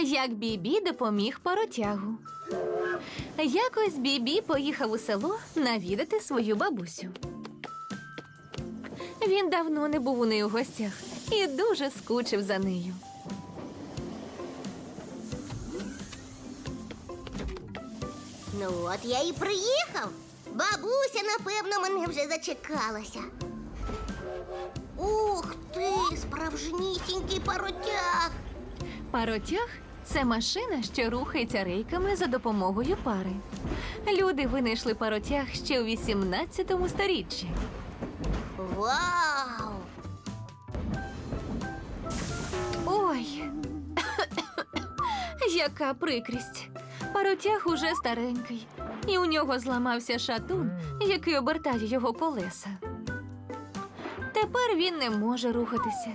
як Бібі допоміг паротягу. Якось Бібі поїхав у село навідати свою бабусю. Він давно не був у неї у гостях і дуже скучив за нею. Ну от я і приїхав. Бабуся, напевно, мене вже зачекалася. Ух ти, справжнісінький паротяг. Паротяг це машина, що рухається рейками за допомогою пари. Люди винайшли паротяг ще у 18 сторіччі. Вау! Ой, яка прикрість. Паротяг уже старенький, і у нього зламався шатун, який обертає його колеса. Тепер він не може рухатися.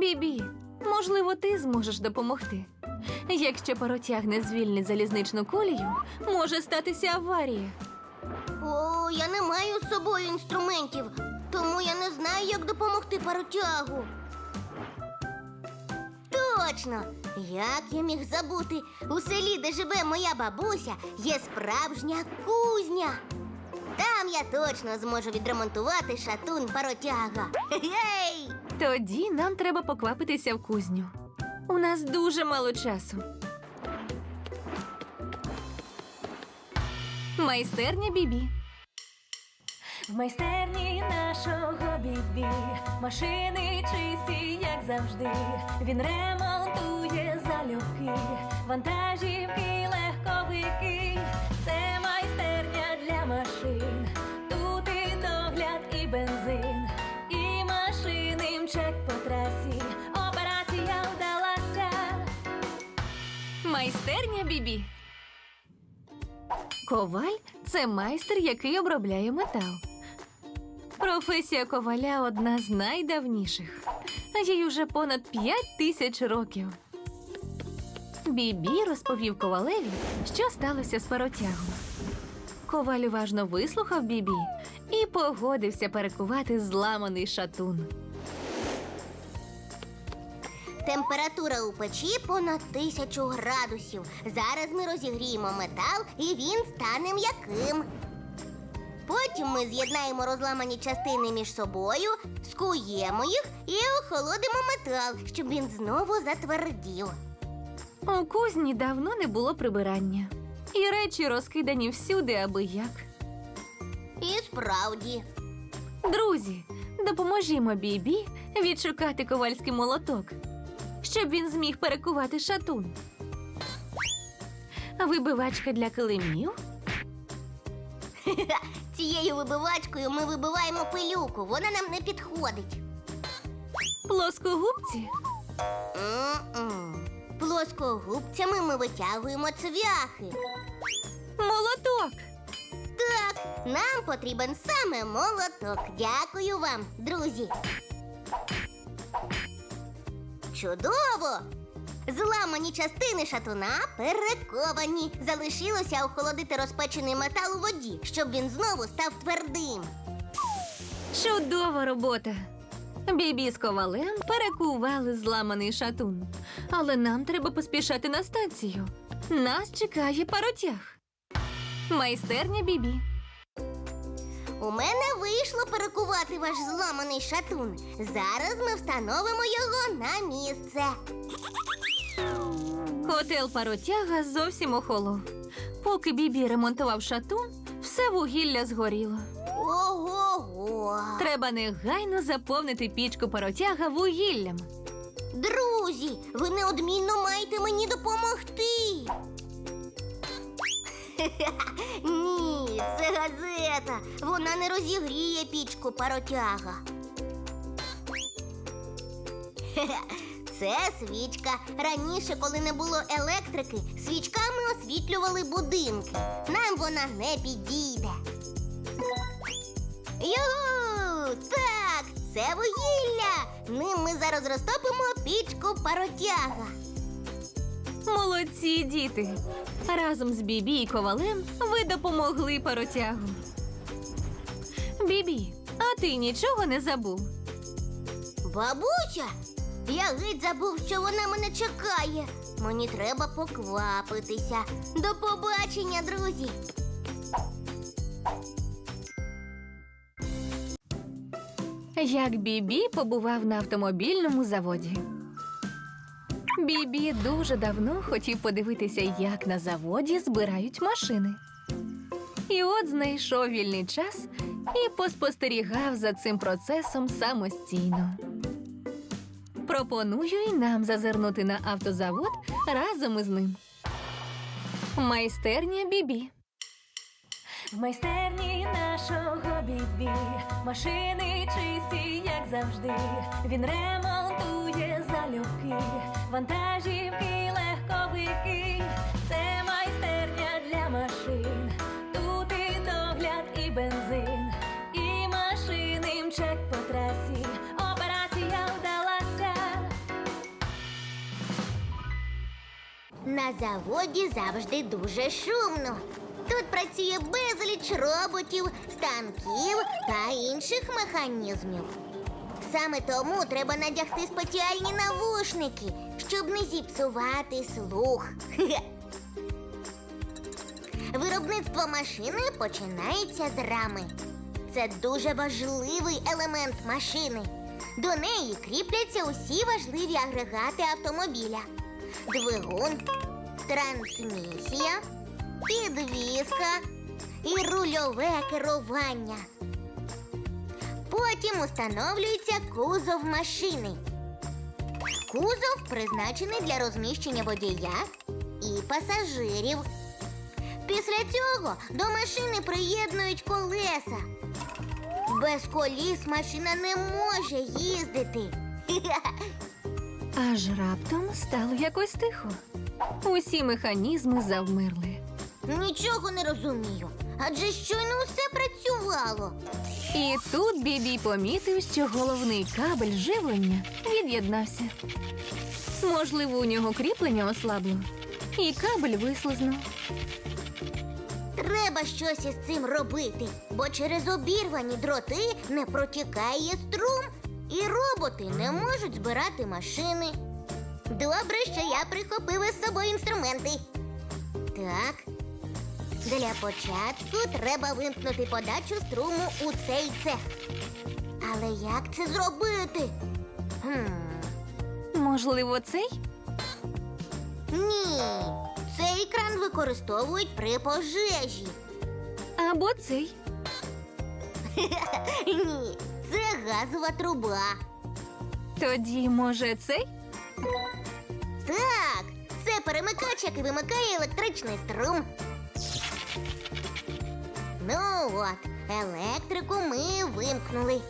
Бібі, можливо, ти зможеш допомогти. Якщо паротяг не звільнить залізничну колію, може статися аварія. О, я не маю з собою інструментів, тому я не знаю, як допомогти паротягу. Точно! Як я міг забути? У селі, де живе моя бабуся, є справжня кузня. Там я точно зможу відремонтувати шатун паротяга. Гей! Тоді нам треба поквапитися в кузню. У нас дуже мало часу. Майстерня Бібі. В майстерні нашого бібі машини чисті, як завжди. Він ремонтує залюбки, вантажівки, Бібі. Коваль це майстер, який обробляє метал. Професія коваля одна з найдавніших. Їй уже понад п'ять тисяч років. Бібі розповів ковалеві, що сталося з паротягом. Коваль уважно вислухав Бібі і погодився перекувати зламаний шатун. Температура у печі понад тисячу градусів. Зараз ми розігріємо метал і він стане м'яким. Потім ми з'єднаємо розламані частини між собою, скуємо їх і охолодимо метал, щоб він знову затвердів. У кузні давно не було прибирання, і речі розкидані всюди, аби як. І справді, Друзі, допоможімо Бібі відшукати ковальський молоток, щоб він зміг перекувати шатун. Вибивачка для килимів, цією вибивачкою ми вибиваємо пилюку, вона нам не підходить. плоскогубці, М-м. Плоскогубцями ми витягуємо цвяхи. молоток. Так, нам потрібен саме молоток. Дякую вам, друзі. Чудово! Зламані частини шатуна перековані. Залишилося охолодити розпечений метал у воді, щоб він знову став твердим. Чудова робота. Бібі з ковалем перекували зламаний шатун. Але нам треба поспішати на станцію. Нас чекає паротяг. Майстерня Бібі. У мене вийшло перекувати ваш зламаний шатун. Зараз ми встановимо його на місце. Котел паротяга зовсім охолов. Поки Бібі ремонтував шатун, все вугілля згоріло. Ого-го! Треба негайно заповнити пічку паротяга вугіллям. Друзі, ви неодмінно маєте мені допомогти. Ні, це газета. Вона не розігріє пічку паротяга. Це свічка. Раніше, коли не було електрики, свічками освітлювали будинки. Нам вона не підійде. Югу! Так, це вугілля. Ним ми зараз розтопимо пічку паротяга. Молодці, діти! Разом з Бібі і ковалем ви допомогли паротягу. Бібі, а ти нічого не забув? Бабуся, Я геть забув, що вона мене чекає. Мені треба поквапитися. До побачення, друзі. Як Бібі побував на автомобільному заводі. Бібі дуже давно хотів подивитися, як на заводі збирають машини. І от знайшов вільний час і поспостерігав за цим процесом самостійно. Пропоную і нам зазирнути на автозавод разом із ним. Майстерня Бібі. В майстерні нашого бібі машини чисті, як завжди. Він ремонтує залюбки, вантажівки, легковики. Це майстерня для машин. Тут і догляд, і бензин, і машини мчать по трасі. Операція вдалася. На заводі завжди дуже шумно. Тут працює безліч роботів, станків та інших механізмів. Саме тому треба надягти спеціальні навушники, щоб не зіпсувати слух. Виробництво машини починається з рами. Це дуже важливий елемент машини. До неї кріпляться усі важливі агрегати автомобіля: двигун, трансмісія, підвізка і рульове керування. Потім установлюється кузов машини. Кузов призначений для розміщення водія і пасажирів. Після цього до машини приєднують колеса. Без коліс машина не може їздити. Аж раптом стало якось тихо. Усі механізми завмерли. Нічого не розумію. Адже щойно усе працювало. І тут Бібі помітив, що головний кабель живлення від'єднався. Можливо, у нього кріплення ослабло, і кабель вислизнув. Треба щось із цим робити, бо через обірвані дроти не протікає струм, і роботи не можуть збирати машини. Добре, що я прихопив із собою інструменти. Так. Для початку треба вимкнути подачу струму у цей цех. Але як це зробити? Хм. Можливо, цей? Ні, цей кран використовують при пожежі. Або цей. Ні, це газова труба. Тоді, може, цей? Так, це перемикач, який вимикає електричний струм. Ну от, електрику ми вимкнули.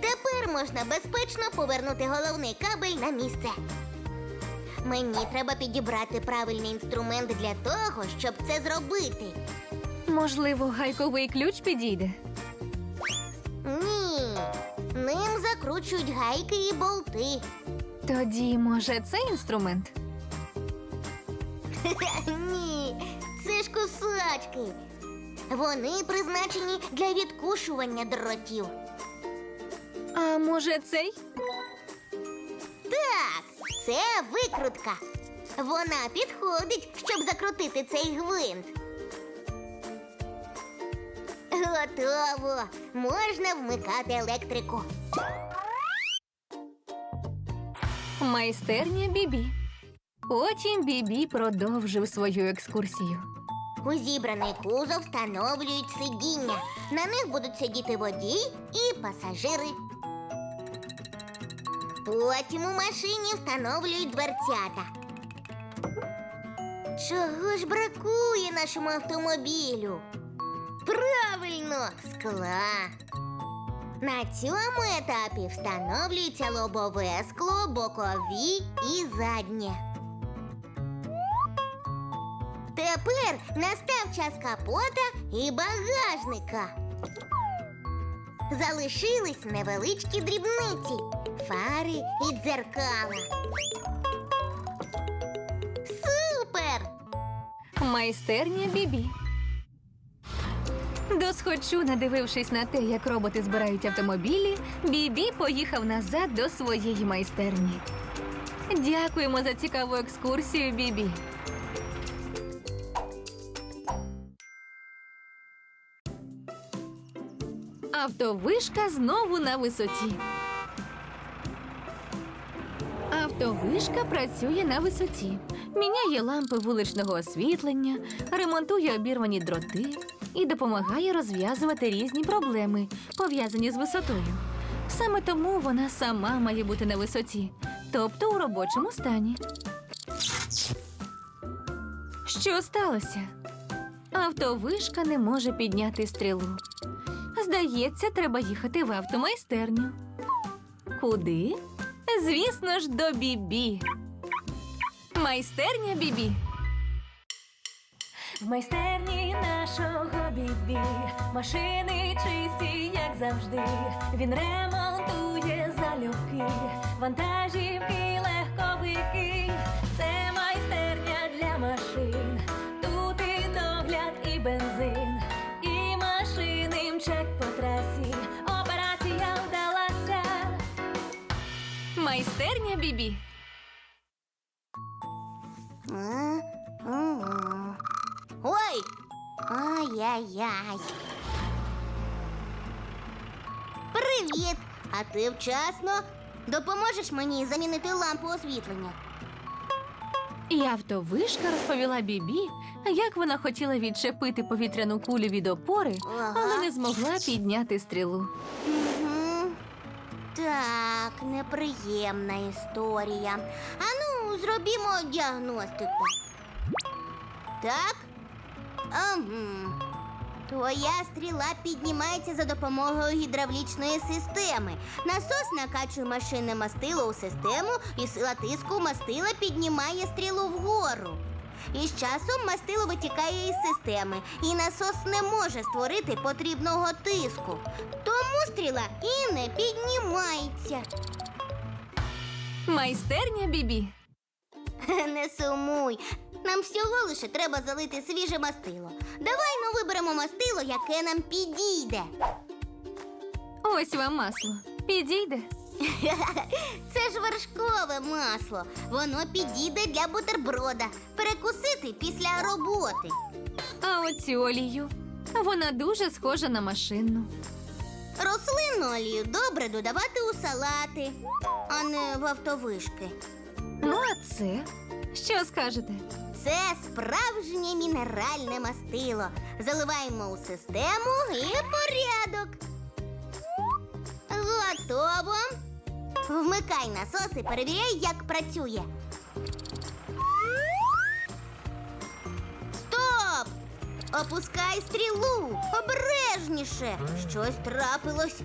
Тепер можна безпечно повернути головний кабель на місце. Мені треба підібрати правильний інструмент для того, щоб це зробити. Можливо, гайковий ключ підійде. Ні, ним закручують гайки і болти. Тоді, може, цей інструмент? Ні, це ж кусачки. Вони призначені для відкушування дротів. А може, цей? Так, це викрутка. Вона підходить, щоб закрутити цей гвинт. Готово. Можна вмикати електрику. Майстерня Бібі. Потім Бібі продовжив свою екскурсію. У зібраний кузов встановлюють сидіння. На них будуть сидіти водій і пасажири. Потім у машині встановлюють дверцята. Чого ж бракує нашому автомобілю? Правильно, скла. На цьому етапі встановлюється лобове скло, бокові і заднє. Тепер настав час капота і багажника. Залишились невеличкі дрібниці, фари і дзеркала. Супер! Майстерня Бібі. Досхочу, надивившись на те, як роботи збирають автомобілі, Бібі поїхав назад до своєї майстерні. Дякуємо за цікаву екскурсію, Бібі. Автовишка знову на висоті. Автовишка працює на висоті, міняє лампи вуличного освітлення, ремонтує обірвані дроти і допомагає розв'язувати різні проблеми, пов'язані з висотою. Саме тому вона сама має бути на висоті, тобто у робочому стані. Що сталося? Автовишка не може підняти стрілу. Здається, треба їхати в автомайстерню. Куди? Звісно ж, до Бібі. Майстерня Бібі. В майстерні нашого бібі машини чисті, як завжди. Він ремонтує залюбки, вантажівки, легковики. Це Майстерня Бібі. Ой! Ай-яй-яй. Привіт! А ти вчасно? Допоможеш мені замінити лампу освітлення? І автовишка розповіла Бібі, як вона хотіла відчепити повітряну кулю від опори, Ага. але не змогла підняти стрілу. Угу. Так, неприємна історія. Ану, зробімо діагностику. Так? Ага. Твоя стріла піднімається за допомогою гідравлічної системи. Насос накачує машинне мастило у систему, і сила тиску мастила піднімає стрілу вгору. І з часом мастило витікає із системи, і насос не може створити потрібного тиску. Тому стріла і не піднімається. Майстерня Бібі. Не сумуй. Нам всього лише треба залити свіже мастило. Давай ну виберемо мастило, яке нам підійде. Ось вам масло. Підійде. Це ж вершкове масло. Воно підійде для бутерброда. Перекусити після роботи. А оцю олію. Вона дуже схожа на машинну. Рослинну олію добре додавати у салати, а не в автовишки. Ну, а це? Що скажете? Це справжнє мінеральне мастило. Заливаємо у систему і порядок. Готово. Вмикай насос і перевіряй, як працює. Стоп! Опускай стрілу! Обережніше! Щось трапилось.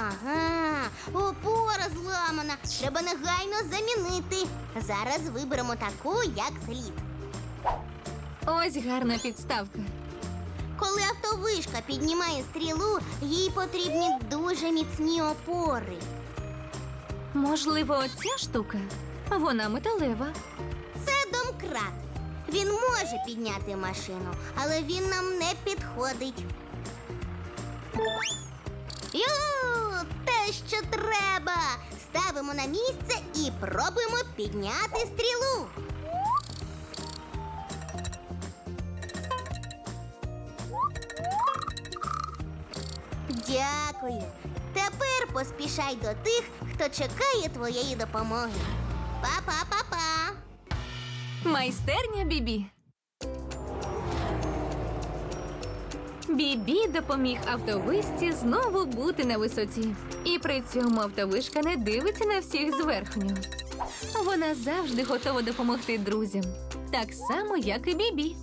Ага, опора зламана. Треба негайно замінити. Зараз виберемо таку, як слід. Ось гарна підставка. Коли автовишка піднімає стрілу, їй потрібні дуже міцні опори. Можливо, оця штука? Вона металева. Це домкрат. Він може підняти машину, але він нам не підходить. Ю, те, що треба. Ставимо на місце і пробуємо підняти стрілу. Дякую. Тепер поспішай до тих, хто чекає твоєї допомоги. Па-па-па-па. Майстерня Бібі. Бібі допоміг автовишці знову бути на висоті. І при цьому автовишка не дивиться на всіх зверхньо. Вона завжди готова допомогти друзям, так само, як і Бібі.